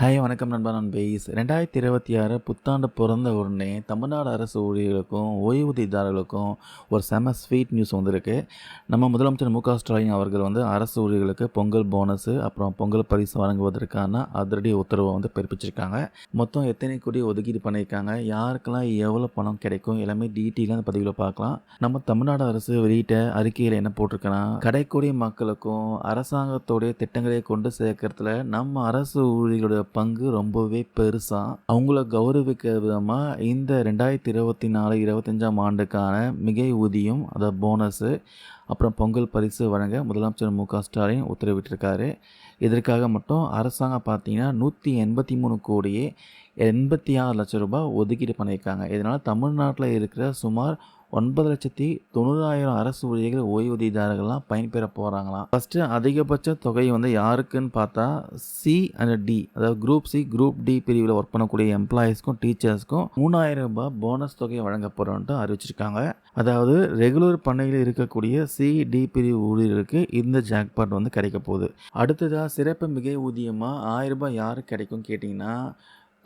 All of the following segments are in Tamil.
ஹாய் வணக்கம் நண்பா நான் பெய்ஸ் ரெண்டாயிரத்தி இருபத்தி ஆறு புத்தாண்டு பிறந்த உடனே தமிழ்நாடு அரசு ஊழியர்களுக்கும் ஓய்வூதியதாரர்களுக்கும் ஒரு செம ஸ்வீட் நியூஸ் வந்திருக்கு. நம்ம முதலமைச்சர் மு க ஸ்டாலின் அவர்கள் வந்து அரசு ஊழியர்களுக்கு பொங்கல் போனஸு அப்புறம் பொங்கல் பரிசு வழங்குவதற்கான அதிரடி உத்தரவை வந்து பிறப்பிச்சிருக்காங்க. மொத்தம் எத்தனை கோடி ஒதுக்கீடு பண்ணியிருக்காங்க? யாருக்கெல்லாம் எவ்வளோ பணம் கிடைக்கும்? எல்லாமே டீட்டெயிலாக அந்த பதிவில் பார்க்கலாம். நம்ம தமிழ்நாடு அரசு வெளியிட்ட அறிக்கையில் என்ன போட்டிருக்கனா கடைக்கோடி மக்களுக்கும் அரசாங்கத்தோடைய திட்டங்களை கொண்டு சேர்க்கறதுல நம்ம அரசு ஊழியர்களுடைய பங்கு ரொம்பவே பெருசாக அவங்கள கௌரவிக்கிற விதமாக இந்த ரெண்டாயிரத்தி இருபத்தி நாலு இருபத்தஞ்சாம் ஆண்டுக்கான மிகை ஊதியம் அதாவது போனஸு அப்புறம் பொங்கல் பரிசு வழங்க முதலமைச்சர் மு க ஸ்டாலின் உத்தரவிட்டிருக்காரு. இதற்காக மட்டும் அரசாங்கம் பார்த்தீங்கன்னா நூற்றி எண்பத்தி மூணு கோடியே எண்பத்தி ஆறு லட்சம் ரூபாய் ஒதுக்கீடு பண்ணியிருக்காங்க. இதனால் தமிழ்நாட்டில் இருக்கிற சுமார் ஒன்பது லட்சத்தி தொண்ணூறாயிரம் அரசு ஊழியர்கள் ஓய்வூதியதாரர்கள்லாம் பயன்பெற போகிறாங்களாம் ஃபஸ்ட்டு அதிகபட்ச தொகை வந்து யாருக்குன்னு பார்த்தா சி அண்ட் டி அதாவது குரூப் சி குரூப் டி பிரிவில் ஒர்க் பண்ணக்கூடிய எம்ப்ளாயீஸ்க்கும் டீச்சர்ஸ்க்கும் மூணாயிரம் ரூபாய் போனஸ் தொகையை வழங்க போகிறோன்ட்டு அறிவிச்சிருக்காங்க. அதாவது ரெகுலர் பண்ணையில் இருக்கக்கூடிய சி டி பிரிவு ஊழியர்களுக்கு இந்த ஜாக்பாட் வந்து கிடைக்க போகுது. அடுத்ததாக சிறப்பு மிகை ஊதியமாக ஆயிரம் ரூபாய் யாருக்கு கிடைக்கும் கேட்டிங்கன்னா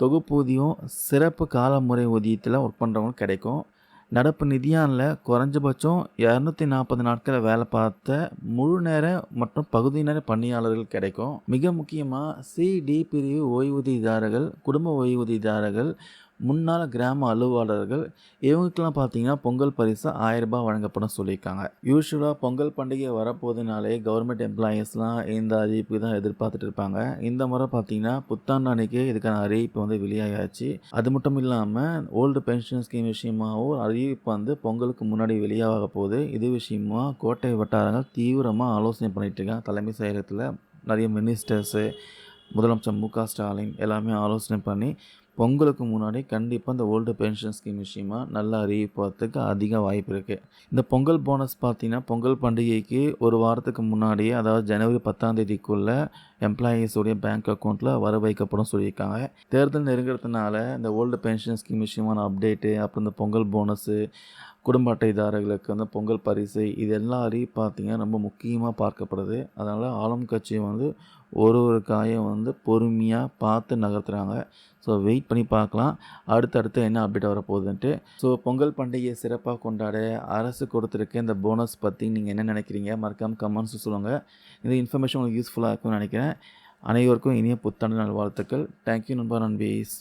தொகுப்பூதியம் சிறப்பு காலமுறை ஊதியத்தில் ஒர்க் பண்ணுறவங்களுக்கு கிடைக்கும். நடப்பு நிதியாண்டில் குறைஞ்சபட்சம் இரநூத்தி நாற்பது நாட்களை வேலை பார்த்த முழு நேர மற்றும் பகுதி நேர பணியாளர்கள் கிடைக்கும். மிக முக்கியமாக சிடி பிரிவு ஓய்வூதியதாரர்கள் குடும்ப ஓய்வூதியதாரர்கள் முன்னாள் கிராம அலுவலர்கள் இவங்களுக்கெல்லாம் பார்த்தீங்கன்னா பொங்கல் பரிசு ஆயிரம் ரூபாய் வழங்கப்படும் சொல்லியிருக்காங்க. யூஸ்வலாக பொங்கல் பண்டிகை வரப்போகுதுனாலே கவர்மெண்ட் எம்ப்ளாயீஸ்லாம் இந்த அறிவிப்பு தான் எதிர்பார்த்துட்டு இருப்பாங்க. இந்த முறை பார்த்தீங்கன்னா புத்தாண்டு அன்னைக்கு இதுக்கான அறிவிப்பு வந்து வெளியாகியாச்சு அது மட்டும் இல்லாமல் ஓல்டு பென்ஷன் ஸ்கீம் விஷயமாகவும் அறிவிப்பு வந்து பொங்கலுக்கு முன்னாடி வெளியாக போகுது. இது விஷயமா கோட்டை வட்டாரங்கள் தீவிரமாக ஆலோசனை பண்ணிட்டு இருக்காங்க. தலைமை செயலகத்தில் நிறைய மினிஸ்டர்ஸு முதலமைச்சர் மு க ஸ்டாலின் எல்லாமே ஆலோசனை பண்ணி பொங்கலுக்கு முன்னாடி கண்டிப்பாக இந்த ஓல்டு பென்ஷன் ஸ்கீம் விஷயமா நல்லா அறிவிப்பதுக்கு அதிக வாய்ப்பு இருக்குது இந்த பொங்கல் போனஸ் பார்த்தீங்கன்னா பொங்கல் பண்டிகைக்கு ஒரு வாரத்துக்கு முன்னாடியே அதாவது ஜனவரி பத்தாம் தேதிக்குள்ளே எம்ப்ளாயீஸுடைய பேங்க் அக்கௌண்ட்டில் வர வைக்கப்படும் சொல்லியிருக்காங்க. தேர்தல் நெருங்கிறதுனால இந்த ஓல்டு பென்ஷன் ஸ்கீம் விஷயமான அப்டேட்டு அப்புறம் இந்த பொங்கல் போனஸு குடும்ப அட்டைதாரர்களுக்கு வந்து பொங்கல் பரிசு இது எல்லாரையும் அறிவிப்பு ரொம்ப முக்கியமாக பார்க்கப்படுது. அதனால் ஆளும் கட்சி வந்து ஒரு ஒரு காயம் வந்து பொறுமையாக பார்த்து நகர்த்துறாங்க. ஸோ வெயிட் பண்ணி பார்க்கலாம். அடுத்தடுத்து என்ன அப்டேட் வரப்போகுதுன்ட்டு. ஸோ பொங்கல் பண்டிகையை சிறப்பாக கொண்டாட அரசு கொடுத்துருக்க இந்த போனஸ் பற்றி நீங்கள் என்ன நினைக்கிறீங்க? மறக்காமல் கமெண்ட்ஸ் சொல்லுங்கள் இந்த இன்ஃபர்மேஷன் உங்களுக்கு யூஸ்ஃபுல்லாக இருக்கும்னு நினைக்கிறேன். அனைவருக்கும் இனிய புத்தாண்டு நல்வாழ்த்துக்கள். தேங்க்யூ நண்பா நண்பீஸ்.